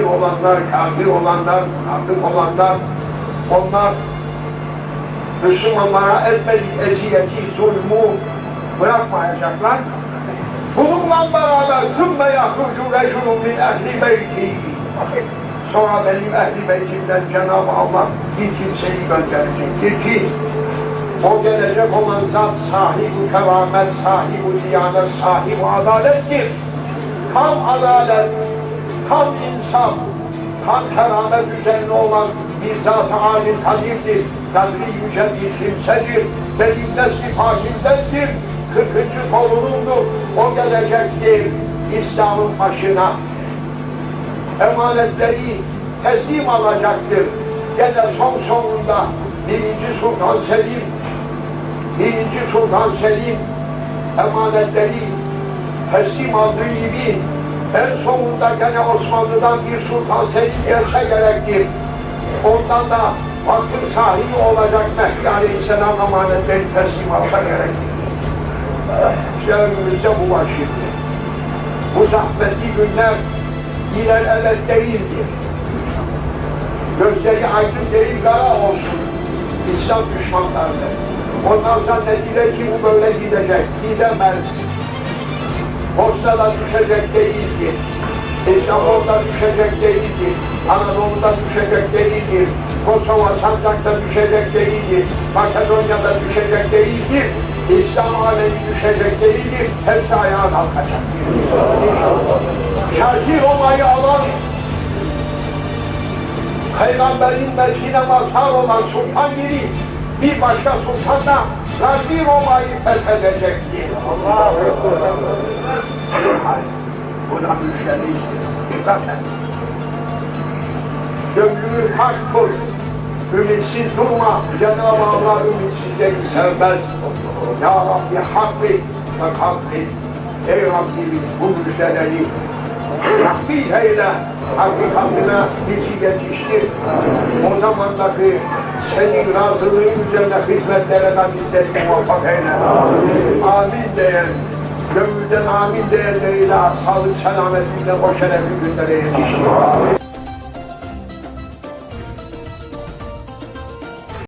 olanlar, kafir olanlar, kafir olanlar, onlar Müslümanlara etmedi eziyeti, zulmü bırakmayacaklar. Bununla beraber sümme yahrucu reculun min ehli beyti. Sonra benim ehli beytimden Cenab-ı Allah bir kimseyi gönderecektir ki o gelecek olan zat sahibi keramet, sahibi diyanet, sahibi adalettir. Tam adalet, tam insaf, tam keramet üzerine olan bir zat-ı alim kadirdir. Kadri yüce bir kimsedir. Benim nesli fakirdendir. Kırkıncı torunumdur. O gelecektir İslam'ın başına. Emanetleri teslim alacaktır. Gene son sonunda birinci Sultan Selim birinci Sultan Selim emanetleri teslim aldığı gibi en sonunda gene Osmanlı'dan bir Sultan Selim gelse gerektir. Ondan da vakıf sahibi olacak Mehdi Aleyhisselam emanetleri teslim alsa gerektir. İşte önümüzde bu var şimdi. Bu zahmetli günler iler evet değildir. Gözleri aydın değil kara olsun. İslam düşmanlarını. Onlar zannedilir ki bu böyle gidecek. Gidemez. Bosna'da düşecek değildir. İstanbul'da düşecek değildir. Anadolu'da düşecek değildir. Kosova Sancak'ta düşecek değildir. Makedonya'da düşecek değildir. İslam alemi düşecek değildir. Hepsi ayağa kalkacak. Şarkı Roma'yı alan Peygamberin meclisine mazhar olan sultan gibi bir başka sultan da Gazi Roma'yı fethedecektir. Allah'a Bu da müşteri. Dikkat et. Gönlünü hak tut. Ümitsiz durma. Cenab-ı Allah ümitsizleri sevmez. Ya Rabbi hak et ve hak et. Ey Rabbimiz bu müjdeleri takdir eyle, hakikatine bizi yetiştir. O zamandaki senin razılığın üzerine hizmetlere bizleri muvaffak eyle. Amin diyen, gönülden amin diyenleriyle sağlık selametle o şerefli günlere yetiştir.